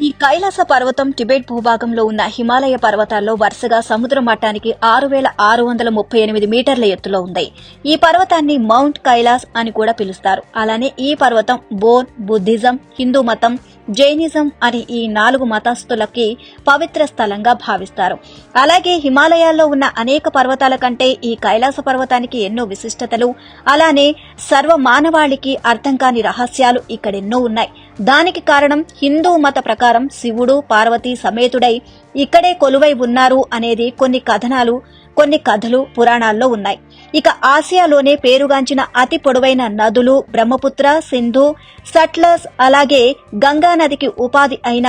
ఈ కైలాస పర్వతం టిబెట్ భూభాగంలో ఉన్న హిమాలయ పర్వతాల్లో వరుసగా సముద్ర మట్టానికి ఆరు వేల ఆరు వందల ముప్పై ఎనిమిది మీటర్ల ఎత్తులో ఉంది. ఈ పర్వతాన్ని మౌంట్ కైలాస్ అని కూడా పిలుస్తారు. అలానే ఈ పర్వతం బోన్ బుద్ధిజం హిందూ మతం జైనిజం అని ఈ నాలుగు మతస్థులకి పవిత్ర స్థలంగా భావిస్తారు. అలాగే హిమాలయాల్లో ఉన్న అనేక పర్వతాల కంటే ఈ కైలాస పర్వతానికి ఎన్నో విశిష్టతలు అలానే సర్వ మానవాళికి అర్థం కాని రహస్యాలు ఇక్కడెన్నో ఉన్నాయి. దానికి కారణం హిందూ మత ప్రకారం శివుడు పార్వతి సమేతుడై ఇక్కడే కొలువై ఉన్నారు అనేది కొన్ని కథనాలు కొన్ని కథలు పురాణాల్లో ఉన్నాయి. ఇక ఆసియాలోనే పేరుగాంచిన అతి పొడవైన నదులు బ్రహ్మపుత్ర సింధు సట్లస్ అలాగే గంగా నదికి ఉపాధి అయిన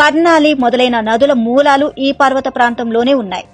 కర్నాలి మొదలైన నదుల మూలాలు ఈ పర్వత ప్రాంతంలోనే ఉన్నాయి.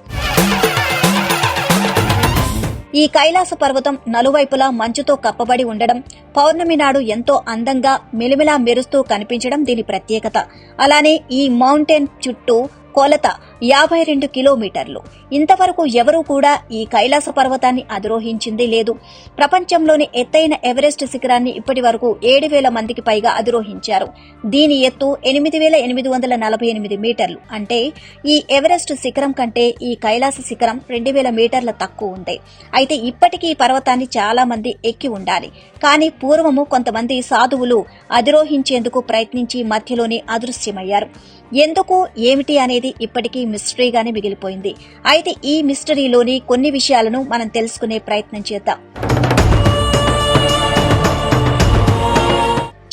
ఈ కైలాస పర్వతం నలువైపులా మంచుతో కప్పబడి ఉండడం పౌర్ణమి నాడు ఎంతో అందంగా మెలిమిలా మెరుస్తూ కనిపించడం దీని ప్రత్యేకత. అలానే ఈ మౌంటైన్ చుట్టూ కొలత యాభై రెండు కిలోమీటర్లు. ఇంతవరకు ఎవరూ కూడా ఈ కైలాస పర్వతాన్ని అధిరోహించింది లేదు. ప్రపంచంలోని ఎత్తైన ఎవరెస్ట్ శిఖరాన్ని ఇప్పటి వరకు ఏడు వేల మందికి పైగా అధిరోహించారు. దీని ఎత్తు ఎనిమిది వేల ఎనిమిది వందల నలభై ఎనిమిది మీటర్లు. అంటే ఈ ఎవరెస్ట్ శిఖరం కంటే ఈ కైలాస శిఖరం రెండు వేల మీటర్ల తక్కువ ఉంది అయితే ఇప్పటికీ ఈ పర్వతాన్ని చాలా మంది ఎక్కి ఉండాలి. కానీ పూర్వము కొంతమంది సాధువులు అధిరోహించేందుకు ప్రయత్నించి మధ్యలోనే అదృశ్యమయ్యారు. ఎందుకు ఏమిటి అనేది ఇప్పటికీ మిస్టరీగానే మిగిలిపోయింది. అయితే ఈ మిస్టరీలోని కొన్ని విషయాలను మనం తెలుసుకునే ప్రయత్నం చేద్దాం.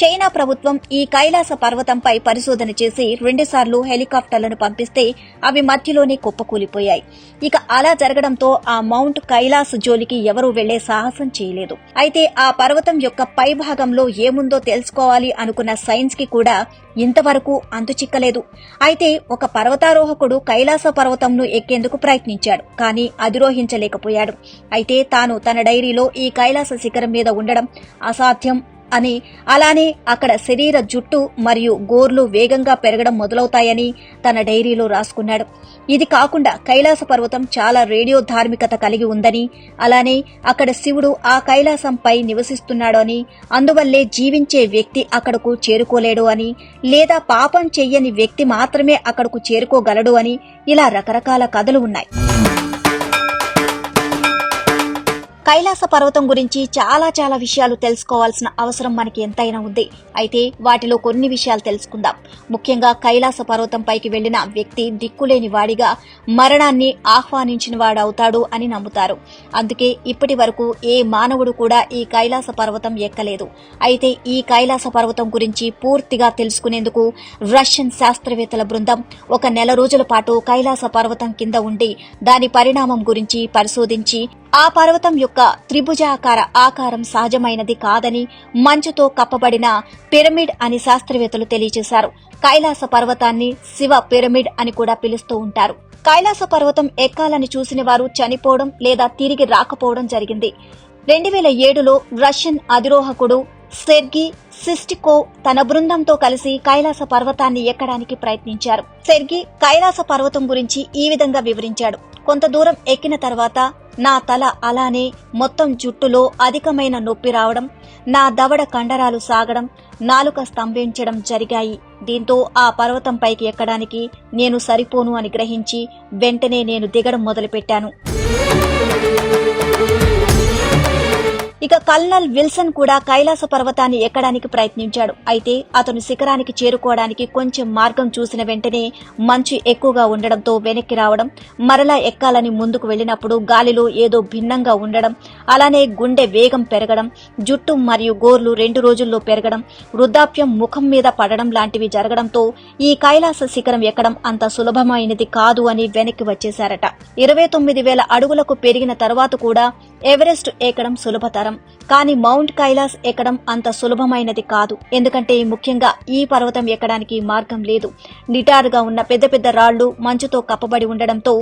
చైనా ప్రభుత్వం ఈ కైలాస పర్వతంపై పరిశోధన చేసి రెండుసార్లు హెలికాప్టర్లను పంపిస్తే అవి మధ్యలోనే కుప్పకూలిపోయాయి. ఇక అలా జరగడంతో ఆ మౌంట్ కైలాస్ జోలికి ఎవరూ వెళ్ళే సాహసం చేయలేదు. అయితే ఆ పర్వతం యొక్క పై భాగంలో ఏముందో తెలుసుకోవాలి అనుకున్న సైన్స్కి కూడా ఇంతవరకు అంతుచిక్కలేదు. అయితే ఒక పర్వతారోహకుడు కైలాస పర్వతంను ఎక్కేందుకు ప్రయత్నించాడు కానీ అధిరోహించలేకపోయాడు. అయితే తాను తన డైరీలో ఈ కైలాస శిఖరం మీద ఉండడం అసాధ్యం అని అలానే అక్కడ శరీర జుట్టు మరియు గోర్లు వేగంగా పెరగడం మొదలవుతాయని తన డైరీలో రాసుకున్నాడు. ఇది కాకుండా కైలాస పర్వతం చాలా రేడియో ధార్మికత కలిగి ఉందని అలానే అక్కడ శివుడు ఆ కైలాసంపై నివసిస్తున్నాడు అని అందువల్లే జీవించే వ్యక్తి అక్కడకు చేరుకోలేడు అని లేదా పాపం చెయ్యని వ్యక్తి మాత్రమే అక్కడకు చేరుకోగలడు అని ఇలా రకరకాల కథలు ఉన్నాయి. కైలాస పర్వతం గురించి చాలా చాలా విషయాలు తెలుసుకోవాల్సిన అవసరం మనకి ఎంతైనా ఉంది. అయితే వాటిలో కొన్ని విషయాలు తెలుసుకుందాం. ముఖ్యంగా కైలాస పర్వతంపైకి వెళ్ళిన వ్యక్తి దిక్కులేని వాడిగా మరణాన్ని ఆహ్వానించిన వాడవుతాడు అని నమ్ముతారు. అందుకే ఇప్పటి వరకు ఏ మానవుడు కూడా ఈ కైలాస పర్వతం ఎక్కలేదు. అయితే ఈ కైలాస పర్వతం గురించి పూర్తిగా తెలుసుకునేందుకు రష్యన్ శాస్త్రవేత్తల బృందం ఒక నెల రోజుల పాటు కైలాస పర్వతం కింద ఉండి దాని పరిణామం గురించి పరిశోధించి ఆ పర్వతం యొక్క త్రిభుజాకార ఆకారం సహజమైనది కాదని మంచుతో కప్పబడిన పిరమిడ్ అని శాస్త్రవేత్తలు తెలియజేశారు. కైలాస పర్వతాన్ని శివ పిరమిడ్ అని కూడా పిలుస్తూ ఉంటారు. కైలాస పర్వతం ఎక్కాలని చూసిన వారు చనిపోవడం లేదా తిరిగి రాకపోవడం జరిగింది. రెండు వేల ఏడులో రష్యన్ అధిరోహకుడు సెర్గి సిస్టికో తన బృందంతో కలిసి కైలాస పర్వతాన్ని ఎక్కడానికి ప్రయత్నించారు. సెర్గి కైలాస పర్వతం గురించి ఈ విధంగా వివరించాడు. కొంత దూరం ఎక్కిన తర్వాత నా తల అలానే మొత్తం జుట్టులో అధికమైన నొప్పి రావడం నా దవడ కండరాలు సాగడం నాలుక స్తంభించడం జరిగాయి. దీంతో ఆ పర్వతం పైకి ఎక్కడానికి నేను సరిపోను అని గ్రహించి వెంటనే నేను దిగడం మొదలుపెట్టాను. ఇక కల్నల్ విల్సన్ కూడా కైలాస పర్వతాన్ని ఎక్కడానికి ప్రయత్నించాడు. అయితే అతను శిఖరానికి చేరుకోవడానికి కొంచెం మార్గం చూసిన వెంటనే మంచు ఎక్కువగా ఉండడంతో వెనక్కి రావడం మరలా ఎక్కాలని ముందుకు వెళ్ళినప్పుడు గాలిలో ఏదో భిన్నంగా ఉండడం అలానే గుండె వేగం పెరగడం జుట్టు మరియు గోర్లు రెండు రోజుల్లో పెరగడం వృద్ధాప్యం ముఖం మీద పడడం లాంటివి జరగడంతో ఈ కైలాస శిఖరం ఎక్కడం అంత సులభమైనది కాదు అని వెనక్కి వచ్చేశారట. ఇరవై తొమ్మిది వేల అడుగులకు పెరిగిన తర్వాత కూడా ఎవరెస్ట్ ఎక్కడం సులభతరం. కానీ మౌంట్ కైలాస్ ఎక్కడం అంత సులభమైనది కాదు. ఎందుకంటే ముఖ్యంగా ఈ పర్వతం ఎక్కడానికి మార్గం లేదు. నిటారుగా ఉన్న పెద్ద పెద్ద రాళ్ళు మంచుతో కప్పబడి ఉండడంతో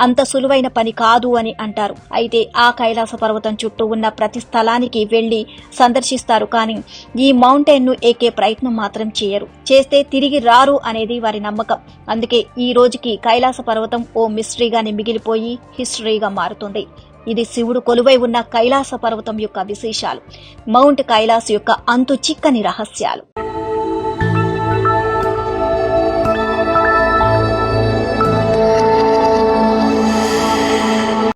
అంత సులువైన పని కాదు అని అంటారు. అయితే ఆ కైలాస పర్వతం చుట్టూ ఉన్న ప్రతి స్థలానికి వెళ్ళి సందర్శిస్తారు కానీ ఈ మౌంటైన్ను ఎక్కే ప్రయత్నం మాత్రం చేయరు. చేస్తే తిరిగి రారు అనేది వారి నమ్మకం. అందుకే ఈ రోజుకి కైలాస పర్వతం ఓ మిస్టరీగానే మిగిలిపోయి హిస్టరీగా మారుతుంది. ఇది శివుడు కొలువై ఉన్న కైలాస పర్వతం యొక్క విశేషాలు. మౌంట్ కైలాస్ యొక్క అంతు చిక్కని రహస్యాలు.